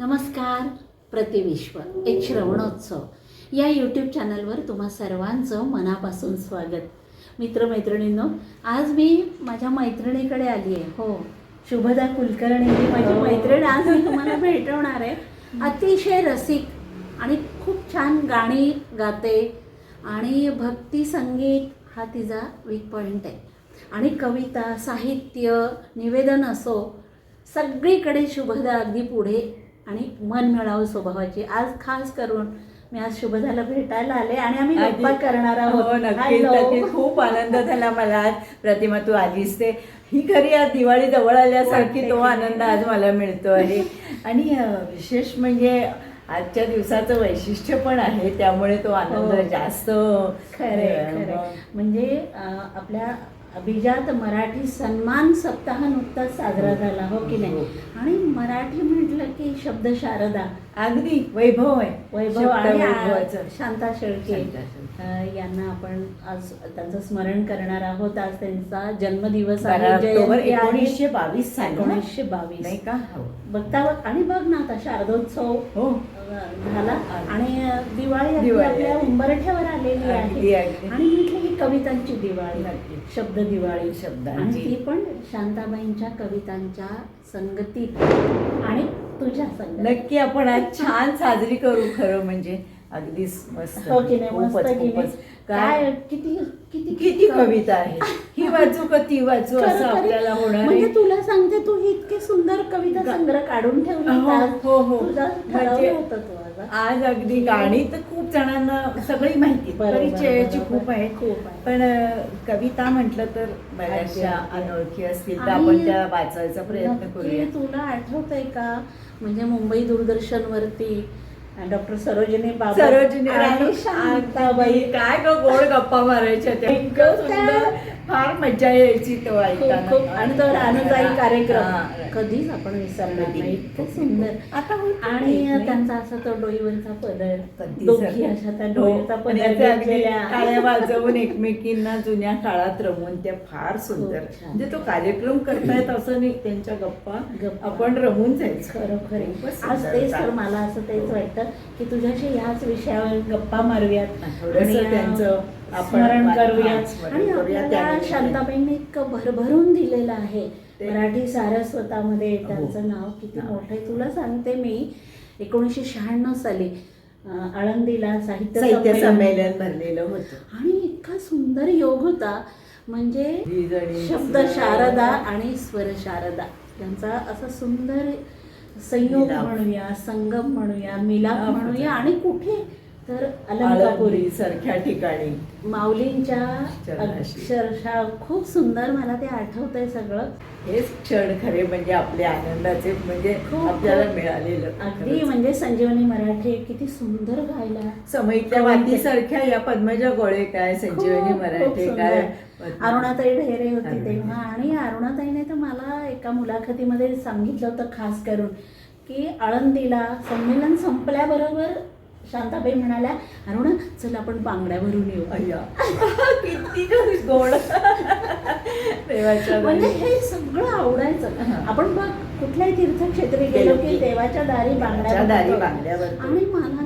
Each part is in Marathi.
नमस्कार प्रतिविश्व एक श्रवणोत्सव. या यूट्यूब चॅनलवर तुम्हा सर्वांचं मनापासून स्वागत. मित्रमैत्रिणींनो आज मी माझ्या मैत्रिणीकडे आली आहे. हो शुभदा कुलकर्णी ही माझी हो. मैत्रीण आज मी तुम्हाला भेटवणार आहे. अतिशय रसिक आणि खूप छान गाणी गाते आणि भक्ती संगीत हा तिचा वीक पॉईंट आहे. आणि कविता साहित्य निवेदन असो सगळीकडे शुभदा अगदी पुढे आणि मन मिळावं स्वभावाची. आज खास करून मी आज शुभदाला भेटायला आले आणि आम्ही गप्पा करणार हो आहोत Hello. नक्कीच. खूप आनंद झाला मला आज. प्रतिमा तू आलीस ते. ही खरी आज दिवाळी जवळ आल्यासारखी तो आनंद आज मला मिळतो आहे. आणि विशेष म्हणजे आजच्या दिवसाचं वैशिष्ट्य पण आहे त्यामुळे तो आनंद हो. जास्त. खरे म्हणजे आपल्या अभिजात मराठी सन्मान सप्ताह नुकताच साजरा झाला हो की नाही. आणि मराठी म्हटलं की शब्द शारदा. अगदी वैभव आहे. वैभव आणि शांता शेळके. यांना आपण आज त्यांचं स्मरण करणार आहोत. आज त्यांचा जन्मदिवस. एकोणीसशे बावीस? एकोणीसशे बावीस. नाही का? हो. बघता बघ. आणि बघ ना आता शारदोत्सव हो. झाला. आणि दिवाळी आपल्या. उंबरठ्यावर आलेली आहे. आणि कवितांची दिवाळी. शब्द दिवाळी. शब्दांची. आणि ती पण शांताबाईंच्या कवितांच्या संगतीत आणि तुझ्या संगतीत नक्की आपण आज छान साजरी करू खरं म्हणजे. अगदीच मस्त. हो खूपच, खूपच. काय किती किती किती कविता आहे ही वाचू का ती वाचू असं. आपल्याला होणार म्हणजे आहे. तुला सांगते तू ही इतके सुंदर कविता संग्रह काढून ठेवली हो, आज. हो, हो. म्हणजे- आज अगदी गाणी तर खूप जणांना सगळी माहिती परिचयाची. खूप आहे खूप आहे. पण कविता म्हटलं तर बऱ्याचशा. अनोळखी असतील तर आपण त्या वाचायचा प्रयत्न करूया तुला आठवतंय का म्हणजे मुंबई दूरदर्शन वरती डॉक्टर सरोजिनी बाबा सरोजिनी आणि शांताबाई. काय ग गोड गप्पा मारायच्या त्या. इतकं सुंदर. फार मजा यायची तो खूप आणि तो रानूजाई हा. कार्यक्रम कधीच आपण विसरणार. नाही इतकं सुंदर आता आणि. त्यांचा असा तो डोईवरचा पदर दोघी. अशा त्या हो. आणि पदर. टाळ्या वाजवून एकमेकींना जुन्या काळात रमवून त्या फार सुंदर. म्हणजे तो कार्यक्रम करतायत असं नाही त्यांच्या गप्पा गप्पा. आपण रमून जायचं खरोखर आज तेच तर. मला असं तेच वाटतं की तुझ्याशी ह्याच विषयावर गप्पा मारूयात त्यांचं स्मरण स्मरण आणि करूया आपल्याला. शांताबाईंनी इतकं भरभरून दिलेलं आहे मराठी सारस्वतामध्ये हो. त्यांचं नाव किती. मोठं आहे तुला सांगते मी एकोणीसशे शहाण्णव साली आळंदीला साहित्य संमेलन भरलेलं होतं आणि इतका सुंदर योग होता म्हणजे शब्द शारदा आणि स्वर शारदा यांचा असा सुंदर संयोग. म्हणूया संगम म्हणूया मिलाप म्हणूया. आणि कुठे तर अलंकापुरी सारख्या ठिकाणी माऊलींच्या. अक्षरशः खूप सुंदर मला ते आठवतंय सगळं हेच क्षण खरे म्हणजे आपले आनंदाचे म्हणजे आपल्याला. मिळालेलं अगदी. म्हणजे संजीवनी मराठे किती सुंदर गायला समईतल्या वातीसारख्या या पद्मजा गोळे काय संजीवनी मराठे. काय अरुणाताई ढेरे होती. तेव्हा आणि अरुणाताईने तर मला एका मुलाखतीमध्ये सांगितलं होतं खास करून की आळंदीला संमेलन संपल्याबरोबर शांताबाई म्हणाल्या अरुणा चल आपण बांगड्या भरून येऊ अय्या किती गोड म्हणजे. हे सगळं आवडायचं. आपण बघ कुठल्याही तीर्थक्षेत्री गेलो की देवाच्या दारी बांगड्या दारी भरतो. बांगड्या भरतो. आणि मला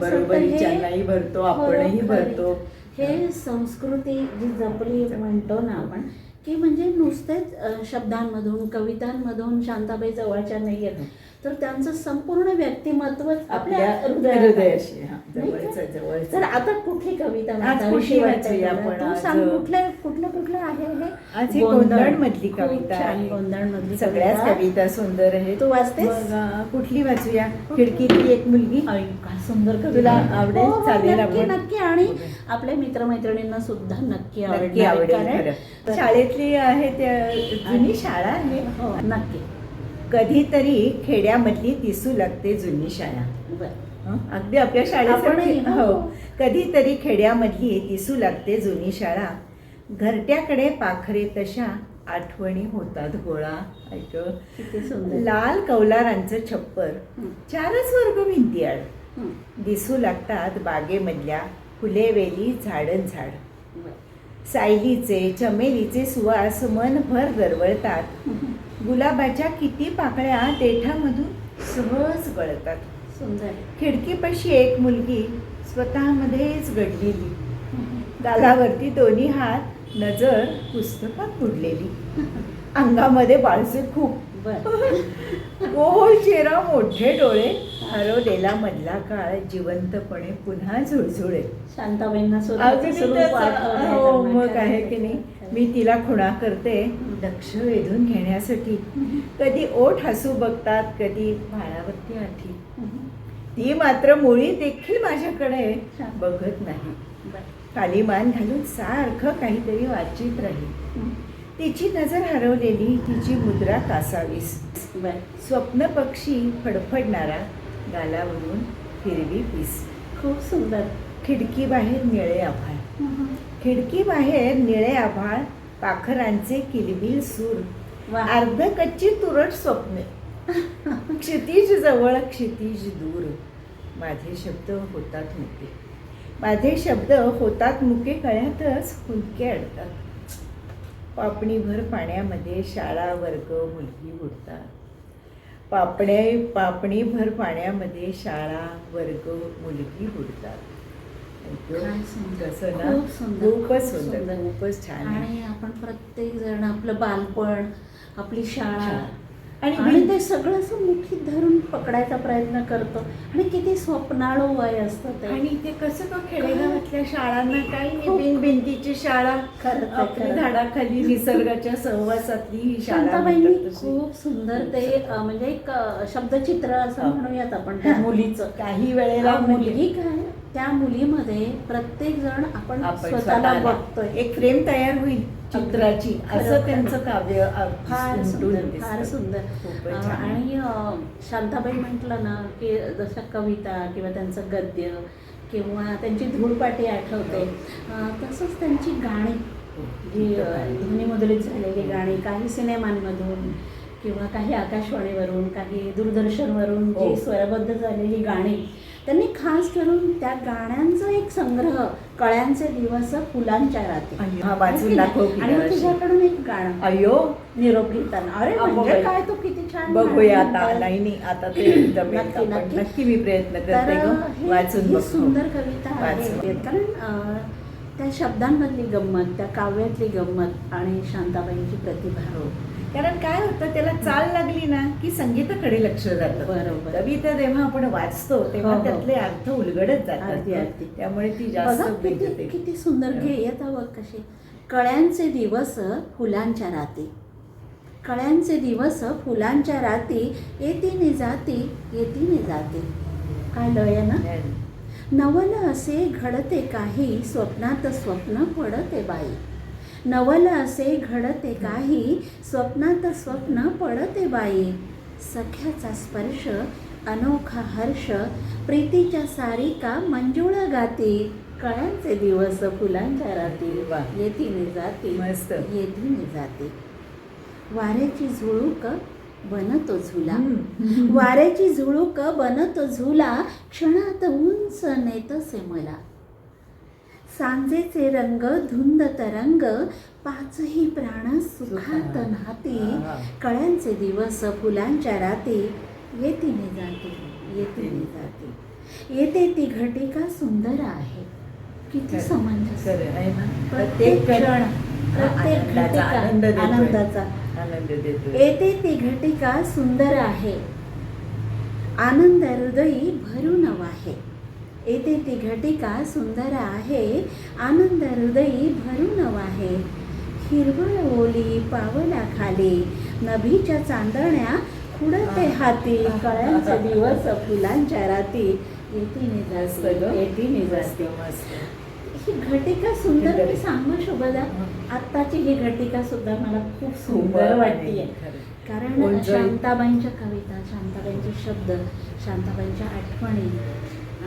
हे भरतो, आपणही भरतो. हे संस्कृती जी जपली म्हणतो ना आपण की म्हणजे नुसतेच शब्दांमधून कवितांमधून शांताबाई जवळच्या नाही आहेत तर त्यांचं संपूर्ण व्यक्तिमत्व आपल्या आहे. हृदयाशी हा, तर आता कुठली कविता वाचावीशी कुठली तू? सांग कुठले कुठलं कुठलं आहे हे गोंधळ मधली कविता आहे. गोंधळ मधली सगळ्याच कविता सुंदर आहेत तू वाचतेस? कुठली वाचूया खिडकीतली एक मुलगी सुंदर कविता तुला आहे. आवडेल? हो, हो, चालेल नक्की? नक्की आणि. आपल्या मित्रमैत्रिणींना सुद्धा नक्की आहे, आवडेल खरं शाळेतली आहे त्या जुनी शाळा आहे हो नक्की कधीतरी खेड्यामधली दिसू लागते जुनी शाळा? अगदी आपल्या शाळेसारखी. हो. कधीतरी खेड्यामधली दिसू लागते जुनी शाळा. घरट्याकडे पाखरे तशा आठवणी होतात गोळा. ऐक लाल कौलारांचं छप्पर. चारच वर्ग भिंती आड. दिसू लागतात बागेमधल्या फुले वेली झाडन झाड. सायलीचे चमेलीचे सुवास मनभर दरवळतात. गुलाबाच्या किती पाकळ्या देठामधून सहज गळतात. सुंदर. खिडकीपाशी एक मुलगी स्वतःमध्येच घडलेली गालावरती दोन्ही हात नजर पुस्तकात बुडलेली अंगामध्ये बाळसे खूप. गोल चेहरा मोठे डोळे हरवलेला मधला काळ जिवंतपणे पुन्हा झुळझुळे. शांताबाईंना हो. मग आहे की नाही? मी तिला खुणा करते लक्ष वेधून घेण्यासाठी कधी ओठ हसू बघतात कधी भाळावरती आठी. ती मात्र मुळी देखील माझ्याकडे बघत नाही. खाली मान घालून सारखं काहीतरी वाचित राहील. तिची नजर हरवलेली तिची मुद्रा कासावीस बर स्वप्न पक्षी फडफडणारा गालावरून हिरवी पीस खूप सुंदर खिडकी बाहेर निळे आभाळ हम्म. खिडकी बाहेर निळे आभाळ पाखरांचे किलबिल सूर वा. अर्ध कच्ची तुरट स्वप्ने. क्षितिज जवळ क्षितिज दूर. माझे शब्द होतात मुके. माझे शब्द होतात मुके कळ्यातच हुंदके अडतात. पापणीभर पाण्यामध्ये शाळा वर्ग मुलगी बुडतात पापणे पापणीभर पाण्यामध्ये शाळा वर्ग मुलगी बुडतात काय सुंदर. कसं ना खूप सुंदर, खूपच खूप सुंदर. खूपच छान आहे आणि आपण प्रत्येक जण आपलं बालपण आपली शाळा. आणि आणि ते सगळं असं मुठीत धरून पकडायचा प्रयत्न करतो आणि किती स्वप्नाळू वय असतं ते आणि ते कसं का खेडेगावातल्या शाळांना काही नाही खूप- बिन भिंतीची शाळा आपली खरंच. झाडाखाली निसर्गाच्या सहवासातली ही शाळा शांताबाईंनी म्हणतात तशी. खूप सुंदर ते अं, म्हणजे एक अं, शब्दचित्र असं. म्हणूयात आपण त्या मुलीचं काही वेळेला मुलगी काय त्या मुलीमध्ये प्रत्येक जण आपण स्वतःला बघतोय एक फ्रेम तयार होईल चित्राची असं. त्यांचं काव्य फार सुंदर. फार सुंदर. आणि शांताबाई म्हटलं ना की जशा कविता किंवा त्यांचं गद्य किंवा त्यांची धूळपाटी आठवते तसंच त्यांची गाणी जी ध्वनिमुद्रित झालेली गाणी काही सिनेमांमधून किंवा काही आकाशवाणीवरून काही दूरदर्शनवरून हो. जी स्वरबद्ध झालेली गाणी त्यांनी खास करून त्या गाण्यांचा एक संग्रह कळ्यांचे दिवस फुलांच्या रात्री आणि हा आणि. तुझ्याकडून एक गाणं अयो निरोप घेताना अरे म्हणजे. काय तो किती छान बघूया आता. नाही नाही आता ते नक्की, मी प्रयत्न करते वाचून सुंदर कविता. आहे कारण त्या शब्दांमधली गंमत त्या काव्यातली गंमत आणि शांताबाईंची प्रतिभा. कारण काय होतं त्याला चाल लागली ना की संगीताकडे लक्ष जातं बरोबर. कविता जेव्हा आपण वाचतो तेव्हा हो, हो. त्यातले अर्थ उलगडत. जातात त्यामुळे ती जास्त किती. किती सुंदर हो. घेयता बघ कशी कळ्यांचे दिवस फुलांच्या राती कळ्यांचे दिवस फुलांच्या राती येतीने जाती येतीने जाती काय लय ना नवल असे घडते काही स्वप्नात स्वप्न पडते बाई नवल असे घडते काही स्वप्नात स्वप्न पडते बाई सख्याचा स्पर्श अनोखा हर्ष प्रीतीच्या सारिका मंजुळ गाती कळ्यांचे दिवस फुलांच्या राती वा. येतीने जाती मस्त. येतीने जाती वाऱ्याची झुळूक बनतो झुला. वाऱ्याची झुळूक बनतो झुला क्षणात उंच नेतसे मला सांजेचे रंग धुंद तरंग पाचही प्राण सुखात नाती. कळ्यांचे दिवस फुलांच्या राती येतीने जाते येतीने जाते. येते ती घटिका सुंदर आहे. किती. समंजस. ना? प्रत्येक क्षण प्रत्येक घटिका. आनंदाचा. येते ती घटिका सुंदर आहे. आनंद हृदयी भरून वाहे येते ती घटिका सुंदर आहे आनंद हृदयी भरून वाहे हिरवळ ओली पावला खाली नभीच्या चांदण्या खुडते हाती कळ्यांचे दिवस फुलांच्या राती. येतीने मस्त, जाते मस्त. ही घटिका सुंदर मी आहे. सांगू शुभदा आत्ताची ही घटिका सुद्धा मला खूप सुंदर खरं. कारण. शांताबाईंच्या कविता शांताबाईंचे शब्द शांताबाईंच्या आठवणी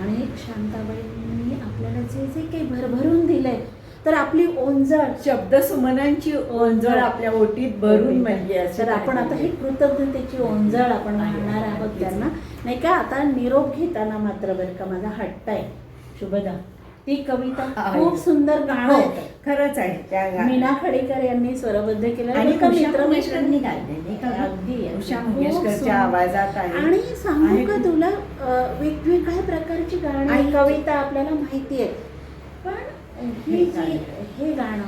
आणि शांताबाईंनी आपल्याला जे जे काही भरभरून दिलंय तर आपली ओंजळ शब्द सुमनांची ओंजळ आपल्या ओटीत भरून म्हणजे तर आपण आता ही कृतज्ञतेची ओंजळ आपण म्हणणार आहे, आहोत. त्यांना. नाही का? आता निरोप घेताना मात्र बरं का माझा हट्ट आहे. शुभदा. ती कविता. खूप सुंदर गाणं हो, खरंच आहे मीना खडेकर यांनी स्वरबद्ध केलं आणि एका उषा मित्र मंगेशकरांनी गायलेली का? अगदी. उषा मंगेशकरच्या. आवाजात आणि सांगू. का तुला वेगवेगळ्या प्रकारची गाणी आणि- कविता आपल्याला माहिती आहे पण हे ही जी गाणं. हे गाणं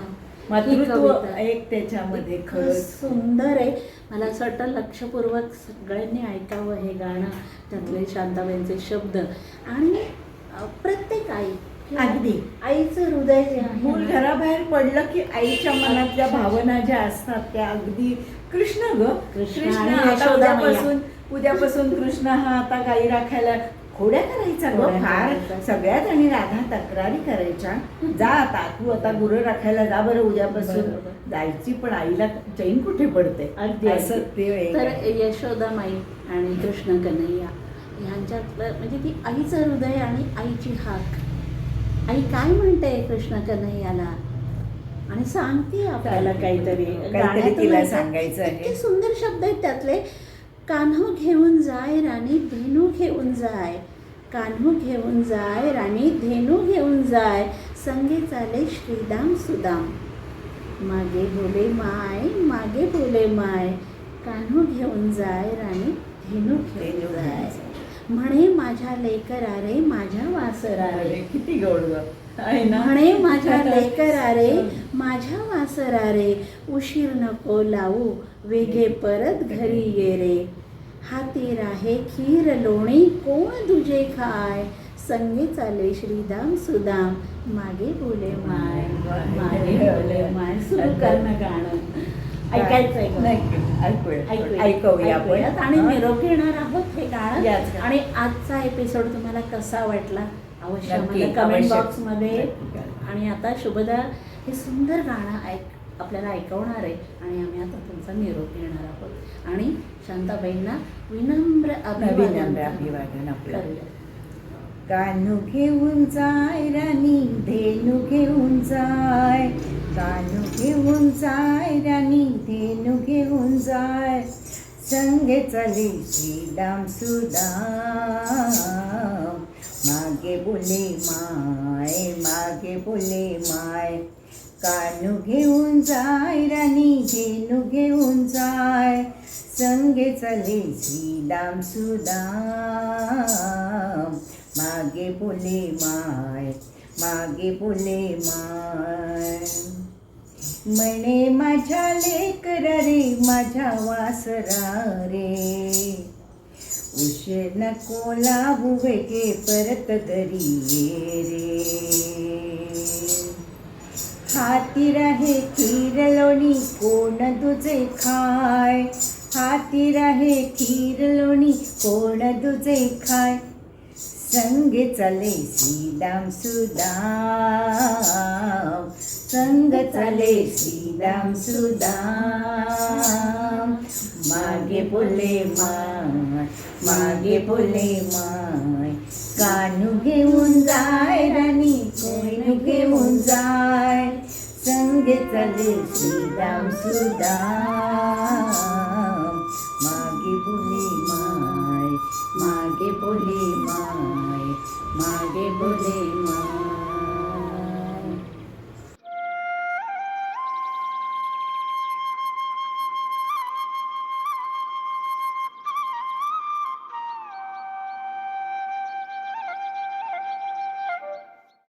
मातृत्व कविता एक त्याच्यामध्ये खरंच सुंदर आहे मला असं वाटतं लक्षपूर्वक सगळ्यांनी ऐकावं हे गाणं त्यातले शांताबाईंचे शब्द आणि प्रत्येक आई अगदी. आईचं हृदय जे मूल घराबाहेर पडलं की आईच्या मनातल्या भावना ज्या असतात त्या अगदी कृष्ण ग कृष्ण आता. उद्यापासून उद्यापासून कृष्ण हा आता गाई राखायला खोड्या करायचा ग फार. सगळ्यात आणि राधा तक्रारी करायच्या जा आता तू आता गुरं राखायला जा बरं उद्यापासून. जायची पण आईला चैन कुठे पडते असं. ते तर. यशोदा माई आणि कृष्ण कन्हैया ह्यांच्यातलं म्हणजे ती आईचं हृदय आणि आईची हाक आई काय म्हणते कृष्ण कन्हैयाला आणि सांगते आपल्याला. काहीतरी तिला. सांगायचं. इतके सुंदर शब्द आहेत त्यातले. कान्हो घेऊन जाय राणी धेनू घेऊन जाय. कान्हो घेऊन जाय राणी धेनू घेऊन जाय. संगे चाले श्रीदाम सुदाम. मागे बोले माय मागे बोले माय. कान्हो घेऊन जाय राणी धेनू घेऊन जाय. म्हणे माझ्या लेकरा रे माझ्या वासरा रे किती गोड म्हणे माझ्या लेकरा रे माझ्या वासरा रे उशीर नको लावू वेगे परत घरी ये रे. हाती राहे खीर लोणी कोण तुझे खाय? संगे चाले श्रीदाम सुदाम. मागे बोले माय मागे बोले माय. सुरू कर ना गाणं. ऐकायचंय का? नक्की. ऐकूया ऐकूया. ऐकूया आपण ऐकूयात आणि? निरोप घेणार आहोत हे गाणं. आणि आजचा एपिसोड तुम्हाला कसा वाटला अवश्य मला कमेंट अवश्य. बॉक्समध्ये नक्की करा. आणि आता शुभदा हे सुंदर गाणं ऐक आपल्याला ऐकवणार आहे आणि आम्ही आता तुमचा निरोप घेणार आहोत आणि शांताबाईंना विनम्र अभिवादन अभिवादन आपलं कानू घेऊन जाय राणी धेनू घेऊन जाय कानू घेऊन जाय राणी धेनू घेऊन जाय. संगे चले श्रीदाम सुदाम. मागे बोले माय मागे बोले माय. कानू घेऊन जाय राणी धेनू घेऊन जाय. संगे चले श्रीदाम सुदाम. मागे बोले माय मागे बोले माय. म्हणे माझ्या लेकरा रे माझ्या वासरा रे उशीर नको लावू वेगे परत घरी ये रे हाती राहे खीर लोणी कोण तुझे खाय? हाती राहे खीर लोणी कोण तुझे खाय? संग चले श्रीदाम सुदाम। संग चले श्रीदाम सुदाम। मागे बोले माय मागे बोले माय। कानू घेऊन जाय राणी कोणू घेऊन जाय। संग चले श्रीदाम सुदाम।